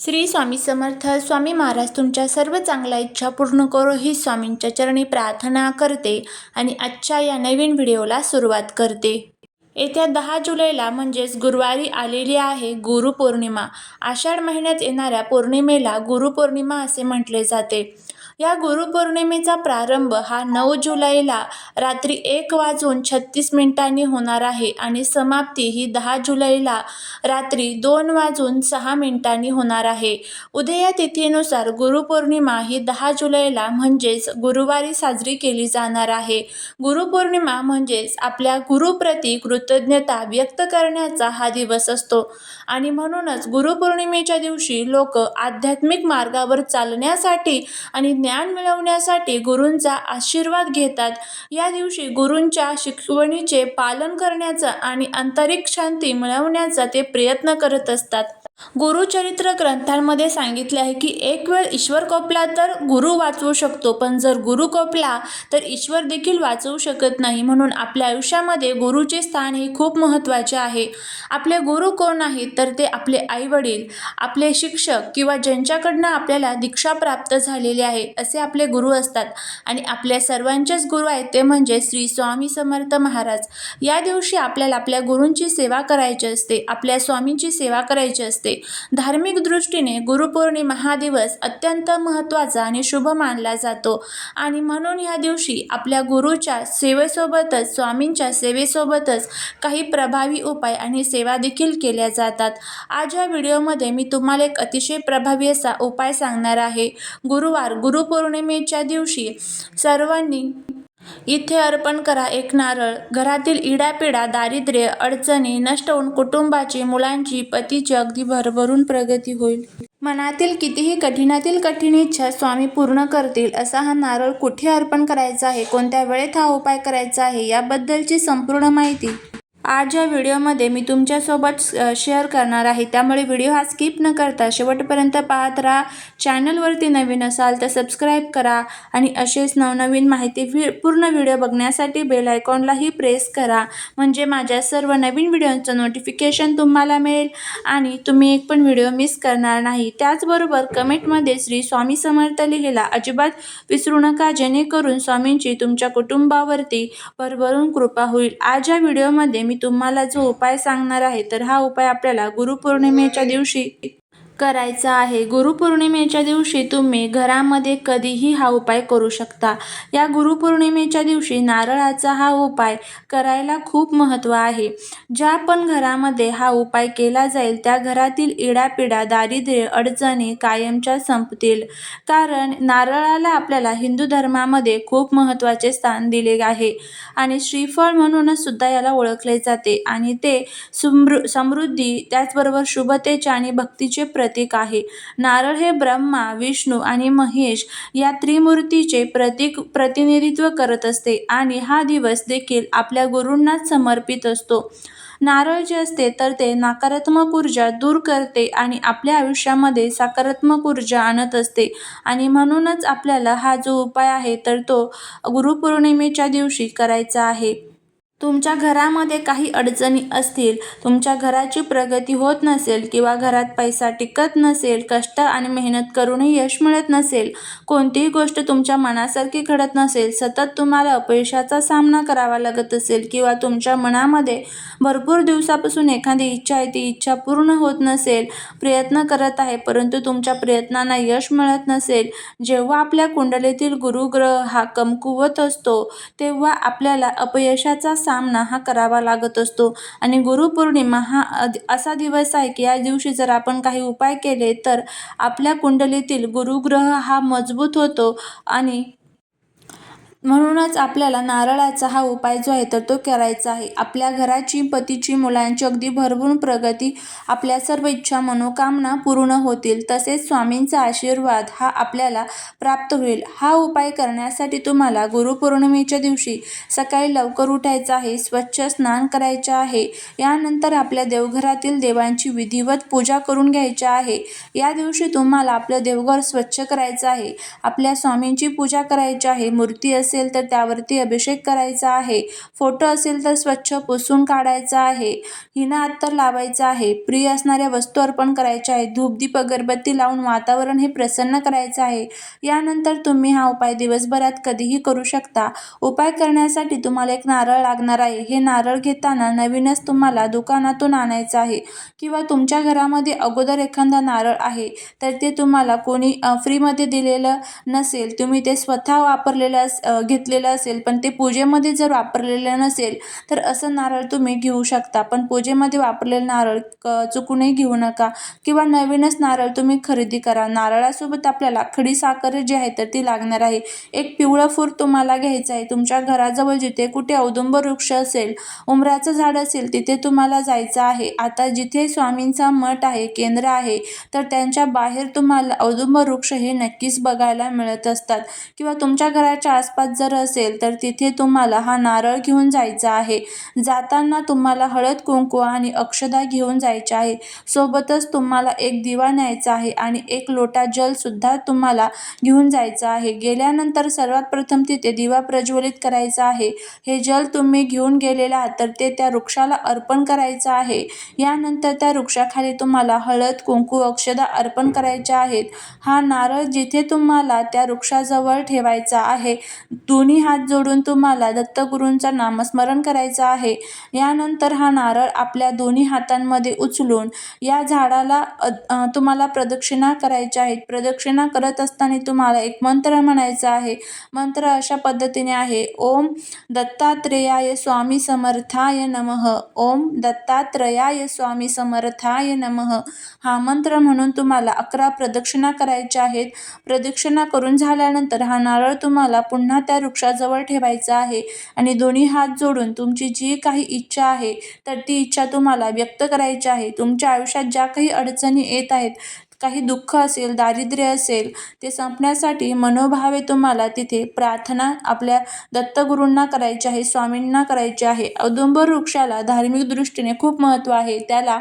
श्री स्वामी समर्थ स्वामी महाराज तुमच्या सर्व चांगल्या इच्छा पूर्ण करो ही स्वामींच्या चरणी प्रार्थना करते आणि आजच्या या नवीन व्हिडिओला सुरुवात करते. येत्या दहा जुलैला म्हणजेच गुरुवारी आलेली आहे गुरुपौर्णिमा. आषाढ महिन्यात येणाऱ्या पौर्णिमेला गुरुपौर्णिमा असे म्हटले जाते. या गुरुपौर्णिमेचा प्रारंभ हा नऊ जुलैला रात्री एक वाजून छत्तीस मिनिटांनी होणार आहे आणि समाप्ती ही दहा जुलैला रात्री दोन वाजून सहा मिनिटांनी होणार आहे. उदया तिथीनुसार गुरुपौर्णिमा ही दहा जुलैला म्हणजेच गुरुवारी साजरी केली जाणार आहे. गुरुपौर्णिमा म्हणजेच आपल्या गुरुप्रती कृतज्ञता व्यक्त करण्याचा हा दिवस असतो. आणि म्हणूनच गुरुपौर्णिमेच्या दिवशी लोक आध्यात्मिक मार्गावर चालण्यासाठी आणि ज्ञान मिळवण्यासाठी गुरूंचा आशीर्वाद घेतात. या दिवशी गुरूंच्या शिकवणीचे पालन करण्याचा आणि आंतरिक शांती मिळवण्याचा ते प्रयत्न करत असतात. गुरुचरित्र ग्रंथांमध्ये सांगितले आहे की एक वेळ ईश्वर कोपला तर गुरु वाचवू शकतो पण जर गुरु कोपला तर ईश्वर देखील वाचवू शकत नाही. म्हणून आपल्या आयुष्यामध्ये गुरुचे स्थान हे खूप महत्त्वाचे आहे. आपले गुरु कोण आहेत तर ते आपले आईवडील आपले शिक्षक किंवा ज्यांच्याकडनं आपल्याला दीक्षा प्राप्त झालेली आहे असे आपले गुरु असतात. आणि आपल्या सर्वांचेच गुरु आहेत ते म्हणजे श्री स्वामी समर्थ महाराज. या दिवशी आपल्याला आपल्या गुरूंची सेवा करायची असते आपल्या स्वामींची सेवा करायची असते. धार्मिक दृष्टीने गुरुपौर्णिमा हा दिवस अत्यंत महत्त्वाचा आणि शुभ मानला जातो. आणि म्हणून ह्या दिवशी आपल्या गुरुच्या सेवेसोबतच स्वामींच्या सेवेसोबतच काही प्रभावी उपाय आणि सेवा देखील केल्या जातात. आज या व्हिडिओमध्ये मी तुम्हाला एक अतिशय प्रभावी असा उपाय सांगणार आहे. गुरुवार गुरुपौर्णिमेच्या दिवशी सर्वांनी इथे अर्पण करा एक नारळ. घरातील इडापिडा दारिद्र्य अडचणी नष्ट होऊन कुटुंबाची मुलांची पतीची अगदी भरभरून प्रगती होईल. मनातील कितीही कठीणातील कठीण इच्छा स्वामी पूर्ण करतील असा हा नारळ कुठे अर्पण करायचा आहे? कोणत्या वेळेत हा उपाय करायचा आहे? याबद्दलची संपूर्ण माहिती आज या व्हिडिओमध्ये मी तुमच्यासोबत शेअर करणार आहे त्यामुळे व्हिडिओ हा स्किप न करता शेवटपर्यंत पाहत राहा. चॅनलवरती नवीन असाल तर सबस्क्राईब करा आणि असेच नवनवीन माहिती व्हि पूर्ण व्हिडिओ बघण्यासाठी बेल आयकॉनलाही प्रेस करा. म्हणजे माझ्या सर्व नवीन व्हिडिओचं नोटिफिकेशन तुम्हाला मिळेल आणि तुम्ही एक पण व्हिडिओ मिस करणार नाही. त्याचबरोबर कमेंटमध्ये श्री स्वामी समर्थ लिहिला अजिबात विसरू नका जेणेकरून स्वामींची तुमच्या कुटुंबावरती भरभरून कृपा होईल. आज या व्हिडिओमध्ये मी तुम्हाला जो उपाय सांगणार आहे तर हा उपाय आपल्याला गुरुपौर्णिमेच्या दिवशी करायचा आहे. गुरुपौर्णिमेच्या दिवशी तुम्ही घरामध्ये कधीही हा उपाय करू शकता. या गुरुपौर्णिमेच्या दिवशी नारळाचा हा उपाय करायला खूप महत्त्व आहे. ज्या पण घरामध्ये हा उपाय केला जाईल त्या घरातील इडापिडा दारिद्र्य अडचणी कायमच्या संपतील. कारण नारळाला आपल्याला हिंदू धर्मामध्ये खूप महत्त्वाचे स्थान दिले आहे आणि श्रीफळ म्हणूनच सुद्धा याला ओळखले जाते आणि ते समृ समृद्धी त्याचबरोबर शुभतेचे आणि भक्तीचे प्र प्रतीक आहे. नारळ हे ब्रह्मा विष्णू आणि महेश या त्रिमूर्तीचे प्रतीक प्रतिनिधित्व करत असते आणि हा दिवस देखील आपल्या गुरूंनाच समर्पित असतो. नारळ जे असते तर ते नकारात्मक ऊर्जा दूर करते आणि आपल्या आयुष्यामध्ये सकारात्मक ऊर्जा आणत असते. आणि म्हणूनच आपल्याला हा जो उपाय आहे तर तो गुरुपौर्णिमेच्या दिवशी करायचा आहे. तुमच्या घरामध्ये काही अडचणी असतील तुमच्या घराची प्रगती होत नसेल किंवा घरात पैसा टिकत नसेल कष्ट आणि मेहनत करूनही यश मिळत नसेल कोणतीही गोष्ट तुमच्या मनासारखी घडत नसेल सतत तुम्हाला अपयशाचा सामना करावा लागत असेल किंवा तुमच्या मनामध्ये भरपूर दिवसापासून एखादी इच्छा आहे ती इच्छा पूर्ण होत नसेल प्रयत्न करत आहे परंतु तुमच्या प्रयत्नांना यश मिळत नसेल जेव्हा आपल्या कुंडलीतील गुरुग्रह हा कमकुवत असतो तेव्हा आपल्याला अपयशाचा सामना हा करावा लागत असतो. आणि गुरुपौर्णिमा हा असा दिवस आहे की या दिवशी जर आपण काही उपाय केले तर आपल्या कुंडलीतील गुरुग्रह हा मजबूत होतो आणि म्हणूनच आपल्याला नारळाचा हा उपाय जो आहे तर तो करायचा आहे. आपल्या घराची पतीची मुलांची अगदी भरभरून प्रगती आपल्या सर्व इच्छा मनोकामना पूर्ण होतील. तसेच स्वामींचा आशीर्वाद हा आपल्याला प्राप्त होईल. हा उपाय करण्यासाठी तुम्हाला गुरुपौर्णिमेच्या दिवशी सकाळी लवकर उठायचं आहे स्वच्छ स्नान करायचे आहे. यानंतर आपल्या देवघरातील देवांची विधिवत पूजा करून घ्यायची आहे. या दिवशी तुम्हाला आपलं देवघर स्वच्छ करायचं आहे. आपल्या स्वामींची पूजा करायची आहे. मूर्ती असेल असेल तर त्यावरती अभिषेक करायचा आहे. फोटो असेल तर स्वच्छ पुसून काढायचा आहे. हिना अत्तर लावायचा आहे. प्रिय असणाऱ्या वस्तू अर्पण करायच्या आहे. धूपदीप अगरबत्ती लावून वातावरण हे प्रसन्न करायचं आहे. यानंतर तुम्ही हा उपाय दिवसभरात कधीही करू शकता. उपाय करण्यासाठी तुम्हाला एक नारळ लागणार आहे. हे नारळ घेताना नवीनच तुम्हाला दुकानातून आणायचं आहे किंवा तुमच्या घरामध्ये अगोदर एखादा नारळ आहे तर ते तुम्हाला कोणी फ्रीमध्ये दिलेलं नसेल तुम्ही ते स्वतः वापरलेलं घेतलेलं असेल पण ते पूजेमध्ये जर वापरलेलं नसेल तर असं नारळ तुम्ही घेऊ शकता. पण पूजेमध्ये वापरलेलं नारळ क चुकूनही घेऊ नका. किंवा नवीनच नारळ तुम्ही खरेदी करा. नारळासोबत आपल्याला खडी साखर जी आहे तर ती लागणार आहे. एक पिवळं फूर तुम्हाला घ्यायचं आहे. तुमच्या घराजवळ जिथे कुठे औदुंब वृक्ष असेल उमराचं झाड असेल तिथे तुम्हाला जायचं आहे. आता जिथे स्वामींचा मठ आहे केंद्र आहे तर त्यांच्या बाहेर तुम्हाला औदुंब वृक्ष हे नक्कीच बघायला मिळत असतात. किंवा तुमच्या घराच्या आसपास जर असेल तर तिथे तुम्हाला हा नारळ घेऊन जायचा आहे. जाताना तुम्हाला हळद कुंकू आणि अक्षदा घेऊन जायचे आहे. सोबतच तुम्हाला एक दिवा न्यायचा आहे आणि एक लोटा जलसुद्धा तुम्हाला घेऊन जायचं आहे. गेल्यानंतर सर्वात प्रथम तिथे दिवा प्रज्वलित करायचा आहे. हे जल तुम्ही घेऊन गेलेला आहात तर ते त्या वृक्षाला अर्पण करायचं आहे. यानंतर त्या वृक्षाखाली तुम्हाला हळद कुंकू अक्षदा अर्पण करायच्या आहेत. हा नारळ जिथे तुम्हाला त्या वृक्षाजवळ ठेवायचा आहे दोन्ही हात जोडून तुम्हाला दत्तगुरूंचा नामस्मरण करायचं आहे. यानंतर हा नारळ आपल्या दोन्ही हातांमध्ये उचलून या झाडाला तुम्हाला प्रदक्षिणा करायच्या आहेत प्रदक्षिणा करत असताना तुम्हाला एक मंत्र म्हणायचा आहे. मंत्र अशा पद्धतीने आहे. ओम दत्तात्रेयाय स्वामी समर्थाय नमः. ओम दत्तात्रेयाय स्वामी समर्थाय नमः. हा मंत्र म्हणून तुम्हाला अकरा प्रदक्षिणा करायच्या आहेत. प्रदक्षिणा करून झाल्यानंतर हा नारळ तुम्हाला पुन्हा त्या वृक्षाजवळ ठेवायचा आहे. आणि दोन्ही हात जोडून तुमची जी काही इच्छा आहे तर ती इच्छा तुम्हाला व्यक्त करायची आहे. तुमच्या आयुष्यात ज्या काही अडचणी येत आहेत काही दुःख असेल दारिद्र्य असेल ते संपण्यासाठी मनोभावे तुम्हाला तिथे प्रार्थना आपल्या दत्तगुरूंना करायची आहे स्वामींना करायची आहे. औदुंबर वृक्षाला धार्मिक दृष्टीने खूप महत्त्व आहे. त्याला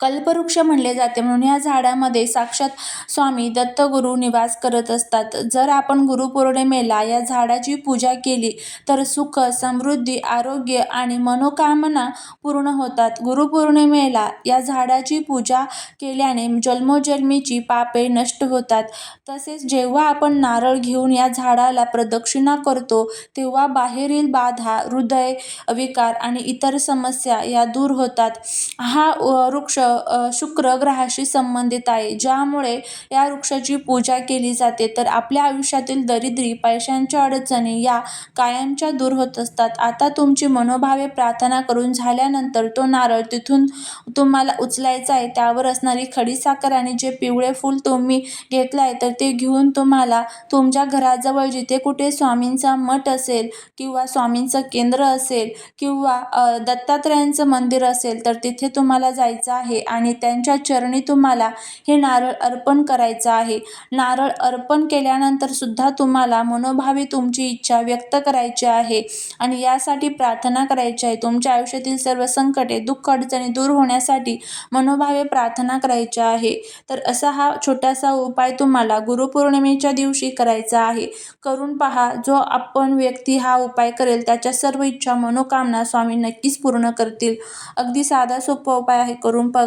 कल्पवृक्ष म्हणले जाते. म्हणून या झाडामध्ये साक्षात स्वामी दत्तगुरू निवास करत असतात. जर आपण गुरुपौर्णिमेला या झाडाची पूजा केली तर सुख समृद्धी आरोग्य आणि मनोकामना पूर्ण होतात. गुरुपौर्णिमेला या झाडाची पूजा केल्याने जन्मोजन्मीची पापे नष्ट होतात. तसेच जेव्हा आपण नारळ घेऊन या झाडाला प्रदक्षिणा करतो तेव्हा बाहेरील बाधा हृदय विकार आणि इतर समस्या या दूर होतात. हा वृक्ष शुक्र ग्रहाशी संबंधित आहे. ज्यामुळे या वृक्षाची पूजा केली जाते. तर आपल्या आयुष्यातील दरिद्री पैशांच्या अडचणी या कायमच्या दूर होत असतात. आता तुमची मनोभावे प्रार्थना करून झाल्यानंतर तो नारळ तिथून तुम्हाला उचलायचा आहे. त्यावर असणारी खडीसाखर आणि जे पिवळे फूल तुम्ही घेतलं आहे तर ते घेऊन तुम्हाला तुमच्या घराजवळ जिथे कुठे स्वामींचा मठ असेल किंवा स्वामींचं केंद्र असेल किंवा दत्तात्रयांचं मंदिर असेल तर तिथे तुम्हाला जायचं आहे. आणि त्यांच्या चरणी तुम्हाला हे नारळ अर्पण करायचं आहे. नारळ अर्पण केल्यानंतर सुद्धा तुम्हाला मनोभावे तुमची इच्छा व्यक्त करायची आहे आणि यासाठी प्रार्थना करायची आहे. तुमच्या आयुष्यातील सर्व संकटे दुःख अडचणी दूर होण्यासाठी मनोभावे प्रार्थना करायची आहे. तर असा हा छोटासा उपाय तुम्हाला गुरुपौर्णिमेच्या दिवशी करायचा आहे. करून पहा जो आपण व्यक्ती हा उपाय करेल त्याच्या सर्व इच्छा मनोकामना स्वामी नक्कीच पूर्ण करतील. अगदी साधा सोपा उपाय आहे करून